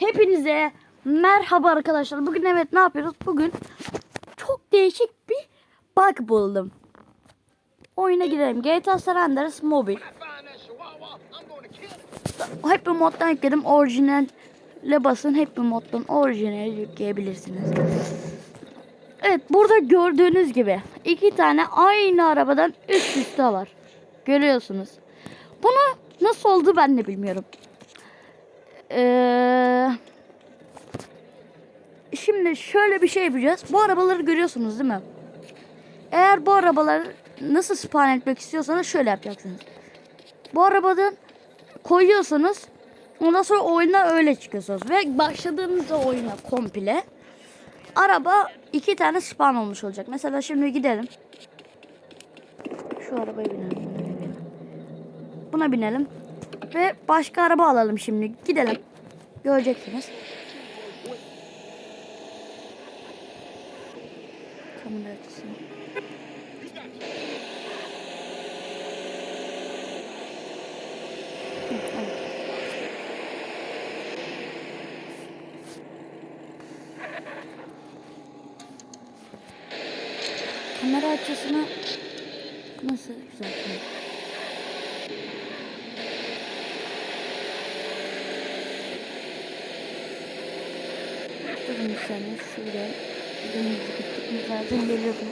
Hepinize merhaba arkadaşlar. Bugün evet ne yapıyoruz? Bugün çok değişik bir bug buldum. Oyuna girelim. GTA San Andreas Mobile. it. Happy moddan yükledim. Orijinale basın. Happy moddan orijinali yükleyebilirsiniz. Evet burada gördüğünüz gibi iki tane aynı arabadan üst üste var. Görüyorsunuz. Bunu nasıl oldu ben de bilmiyorum. Eee... Şimdi şöyle bir şey yapacağız. Bu arabaları görüyorsunuz değil mi? Eğer bu arabaları nasıl spawn etmek istiyorsanız şöyle yapacaksınız. Bu arabadan koyuyorsunuz. Ondan sonra oyuna öyle çıkıyorsunuz. Ve başladığınızda oyuna komple araba iki tane spawn olmuş olacak. Mesela şimdi gidelim. Şu arabaya binelim. Buna binelim. Ve başka araba alalım şimdi. Gidelim. Göreceksiniz. Kamera açısını. Hı, evet. Kamera açısını nasıl düzelteyim? Durun bir saniye şurada. Zaten geliyordu.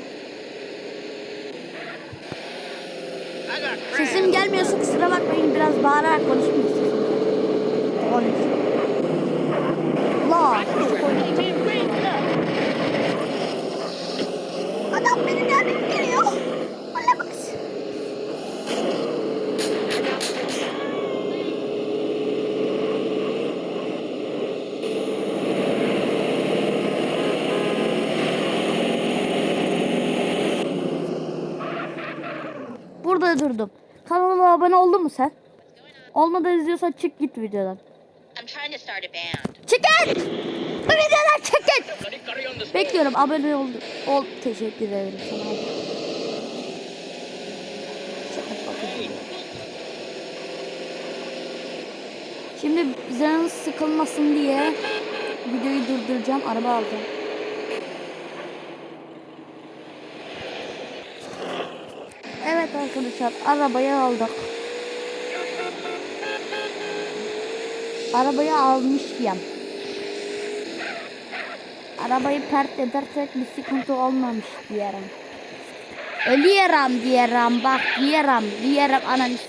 I got crabs. Sesim gelmiyorsa kusura bakmayın biraz bağırarak konuşmak Burada durdum. Kanalıma abone oldun mu sen? Olmadan izliyorsan çık git videodan. I'm trying to start a band. Çık git! Bu videodan çık git! Bekliyorum abone ol. Ol. Teşekkür ederim sana. Şimdi canınız sıkılmasın diye videoyu durduracağım. Araba alacağım. Evet arkadaşlar arabayı aldık. Arabayı almışım. Arabayı pert edersek bir sıkıntı olmamış diyelim. Ölüyorum diyelim bak diyelim diyelim analiz.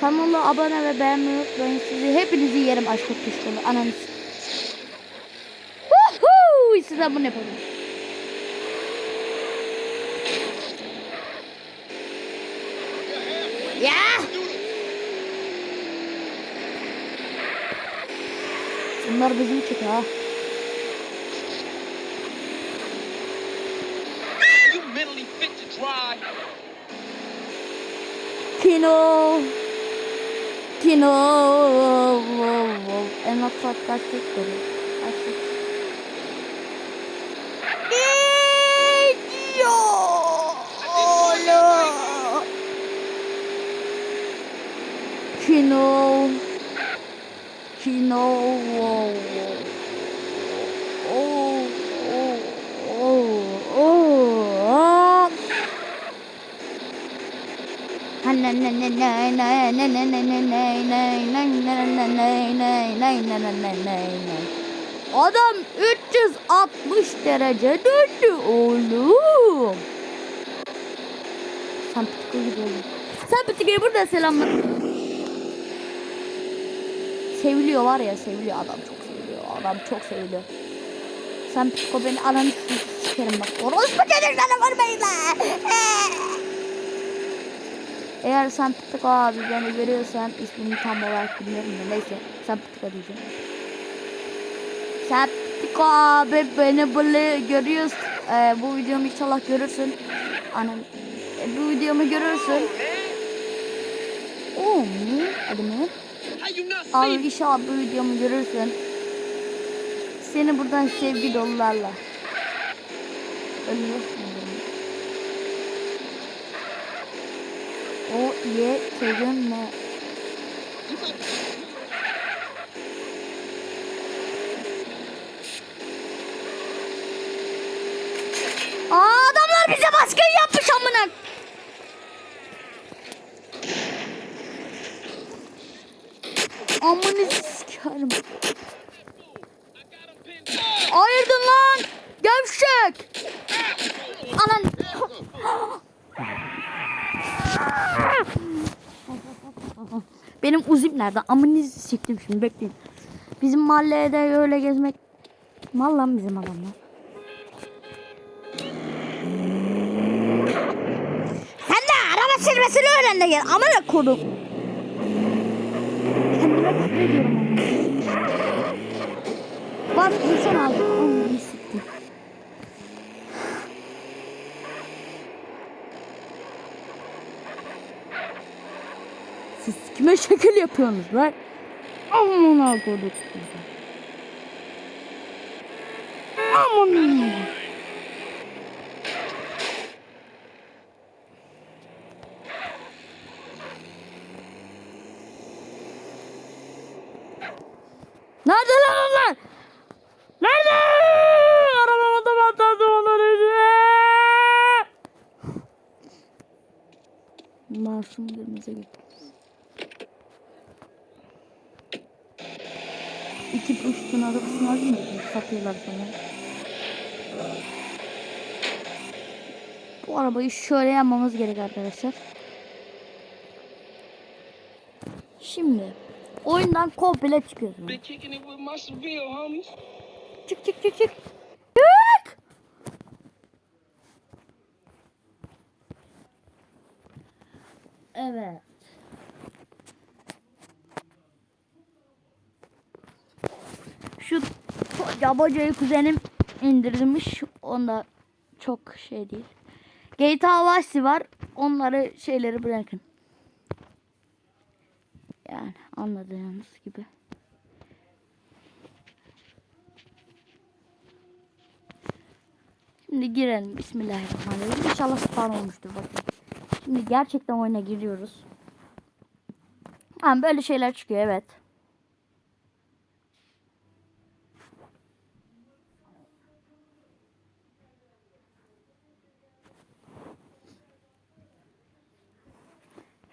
Kanala abone ve beğenmeyi unutmayın. Sizi hepinizi yerim aşk kuşkulu analiz. Woohoo! Size bunu yapalım. Ya! Bunlar bizim çık ha. You mentally fit to drive. Kino. Kino. En az saat kaçtık böyle. Kaçtık. Gidiyor. Oğlum. Kino. Kino. Oh, oh, oh, oh. Adam 360 derece döndü oğlum. Sen Pitiko gibi oğlum. Sen Pitiko'yu burada selamla. Seviliyor var ya seviliyor adam çok seviliyor. Adam çok seviliyor. Sen Pitiko beni ananı sikerim bak. Orospu çocuklarına vurmayın la. Eğer sen Pitiko abi beni görüyorsan ismini tam olarak bilmiyorum da neyse sen Pitiko diyeceğim. Sen Pitiko abi beni böyle görüyorsun. Ee, bu videomu inşallah görürsün. Anam. e, bu videomu görürsün. Oo mu? Adı ne? Abi inşallah bu videomu görürsün. Seni buradan sevgi dolularla. Ölüyorsun. O ye kevin mi? Amını down. Hayırdır lan? Gevşek. Anan. Benim uzip nerede? Amını siktim şimdi bekleyin. Bizim mahallede öyle gezmek mal lan bizim adamlar. Sen de araba sürmesini öğren de gel. Amına kodum. Kendime küfür ediyorum. Bak insan abi. Amını siktim. Siz kime şekil yapıyorsunuz lan? Amına kodum. Amına. Nerede lan onlar? Nerede? Arabama da patladı onları. Masum birimize gitti. İki puştun arabasını aldın mı? Satıyorlar sana. Bu arabayı şöyle yapmamız gerek arkadaşlar. Şimdi oyundan komple çıkıyorsun. Çık çık çık çık. Çık. Evet. Şu yabacayı kuzenim indirmiş. Onda çok şey değil. GTA Vice var. Onları şeyleri bırakın. Yani anladığınız gibi. Şimdi girelim. Bismillahirrahmanirrahim. İnşallah spawn olmuştur bakın. Şimdi gerçekten oyuna giriyoruz. Ha, böyle şeyler çıkıyor evet.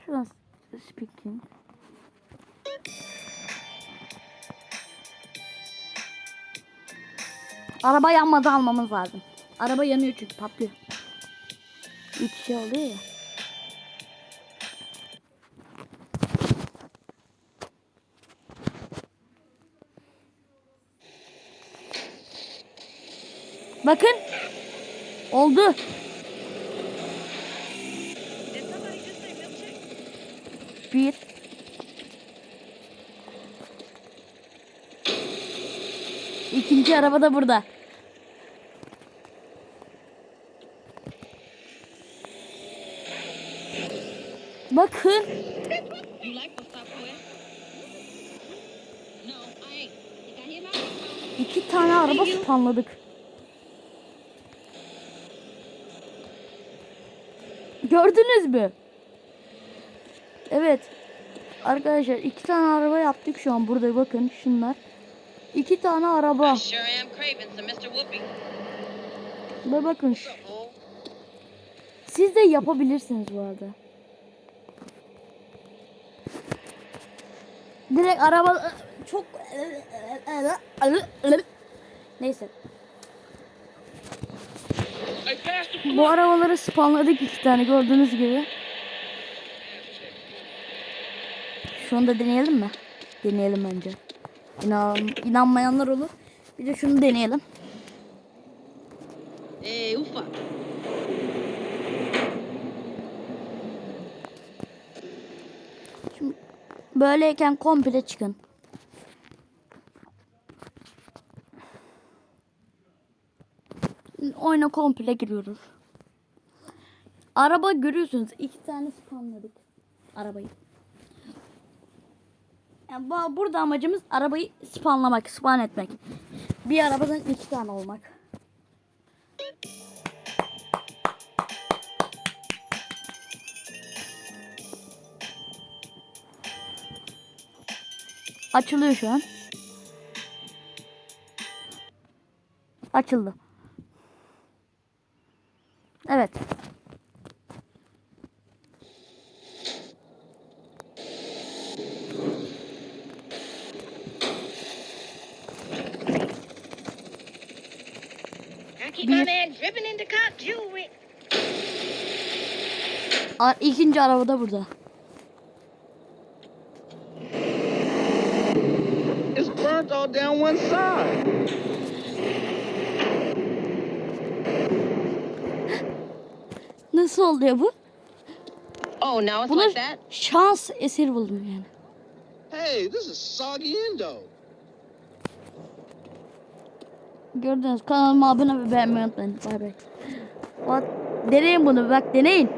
Şuradan speaking. Araba yanmadı almamız lazım. Araba yanıyor çünkü patlıyor. İç şey oluyor ya. Bakın. Oldu. Bir. İkinci araba da burada. My iki tane araba spawnladık. Gördünüz mü? Evet. Arkadaşlar iki tane araba yaptık şu an burada bakın şunlar. İki tane araba. Ve bakın siz de yapabilirsiniz bu arada. Direkt araba çok neyse. Bu arabaları spawnladık iki tane gördüğünüz gibi. Şu anda deneyelim mi? Deneyelim bence. İnan, inanmayanlar olur. Bir de şunu deneyelim. Hey, ufa. Şimdi böyleyken komple çıkın. Oyuna komple giriyoruz. Araba görüyorsunuz. iki tane spawnladık. Arabayı. Yani bu, burada amacımız arabayı spawnlamak, spawn etmek. Bir arabadan iki tane olmak. Açılıyor şu an. Açıldı. Evet. Bir... Ar ikinci arabada burada. All down one side. Nasıl oluyor bu? Oh, now it's Bunu like that? şans eseri buldum yani. Hey, this is soggy endo. Gördünüz kanalıma abone ve beğenmeyi unutmayın. Bay bay. Bak, Deneyin bunu bak deneyin.